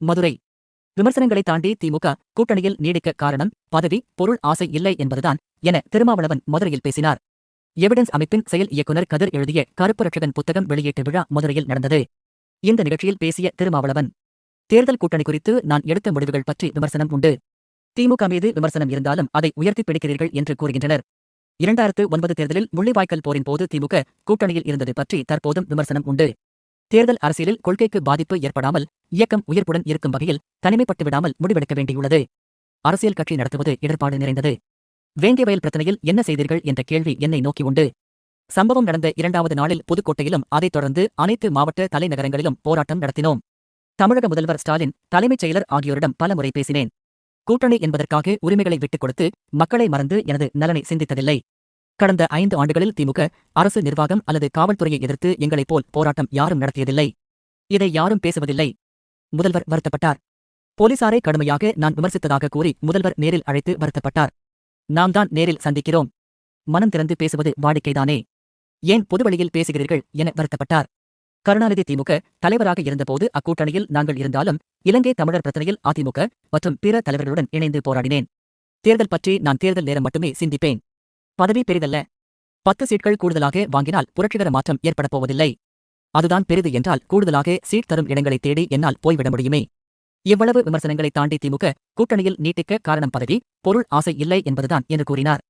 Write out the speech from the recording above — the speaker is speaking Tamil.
மதுரை. விமர்சனங்களை தாண்டி திமுக கூட்டணியில் நீடிக்க காரணம் பதவி பொருள் ஆசை இல்லை என்பதுதான் என திருமாவளவன் மதுரையில் பேசினார். எவிடன்ஸ் அமைப்பின் செயல் இயக்குனர் கதிர் எழுதிய கருப்பு ரட்சகன் புத்தகம் வெளியீட்டு விழா மதுரையில் நடந்தது. இந்த நிகழ்ச்சியில் பேசிய திருமாவளவன் தேர்தல் கூட்டணி குறித்து நான் எடுத்த முடிவுகள் பற்றி விமர்சனம் உண்டு. திமுக மீது விமர்சனம் இருந்தாலும் அதை உயர்த்தி பிடிக்கிறீர்கள் என்று கூறுகின்றனர். இரண்டாயிரத்து ஒன்பது தேர்தலில் முள்ளிவாய்க்கல் போரின் போது திமுக கூட்டணியில் இருந்தது பற்றி தற்போதும் விமர்சனம் உண்டு. தேர்தல் அரசியலில் கொள்கைக்கு பாதிப்பு ஏற்படாமல் இயக்கம் உயிர்ப்புடன் இருக்கும் வகையில் தனிமைப்பட்டு விடாமல் முடிவெடுக்க வேண்டியுள்ளது. அரசியல் கட்சி நடத்துவது இடர்பாடு நிறைந்தது. வேங்கியவயல் பிரச்சனையில் என்ன செய்தீர்கள் என்ற கேள்வி என்னை நோக்கி உண்டு. சம்பவம் நடந்த இரண்டாவது நாளில் புதுக்கோட்டையிலும் அதைத் தொடர்ந்து அனைத்து மாவட்ட தலைநகரங்களிலும் போராட்டம் நடத்தினோம். தமிழக முதல்வர் ஸ்டாலின் தலைமைச் செயலர் ஆகியோரிடம் பல முறை பேசினேன். கூட்டணி என்பதற்காக உரிமைகளை விட்டுக் கொடுத்து மக்களை மறந்து எனது நலனை சிந்தித்ததில்லை. கடந்த ஐந்து ஆண்டுகளில் திமுக அரசு நிர்வாகம் அல்லது காவல்துறையை எதிர்த்து எங்களைப் போல் போராட்டம் யாரும் நடத்தியதில்லை. இதை யாரும் பேசுவதில்லை. முதல்வர் வருத்தப்பட்டார். போலீசாரை கடுமையாக நான் விமர்சித்ததாக கூறி முதல்வர் நேரில் அழைத்து வருத்தப்பட்டார். நாம் தான் நேரில் சந்திக்கிறோம். மனம் திறந்து பேசுவது வாடிக்கைதானே. ஏன் பொதுவழியில் பேசுகிறீர்கள் என வருத்தப்பட்டார். கருணாநிதி திமுக தலைவராக இருந்தபோது அக்கூட்டணியில் நாங்கள் இருந்தாலும் இலங்கை தமிழர் பிரச்சனையில் அதிமுக மற்றும் பிற தலைவர்களுடன் இணைந்து போராடினேன். தேர்தல் பற்றி நான் தேர்தல் நேரம் மட்டுமே சிந்திப்பேன். பதவி பெரிதல்ல. பத்து சீட்கள் கூடுதலாக வாங்கினால் புரட்சிகர மாற்றம் ஏற்படப் போவதில்லை. அதுதான் பெரிது என்றால் கூடுதலாக சீட் தரும் இடங்களை தேடி என்னால் போய்விட முடியுமே. இவ்வளவு விமர்சனங்களை தாண்டி திமுக கூட்டணியில் நீட்டிக்க காரணம் பதவி பொருள் ஆசை இல்லை என்பதுதான் என்று கூறினார்.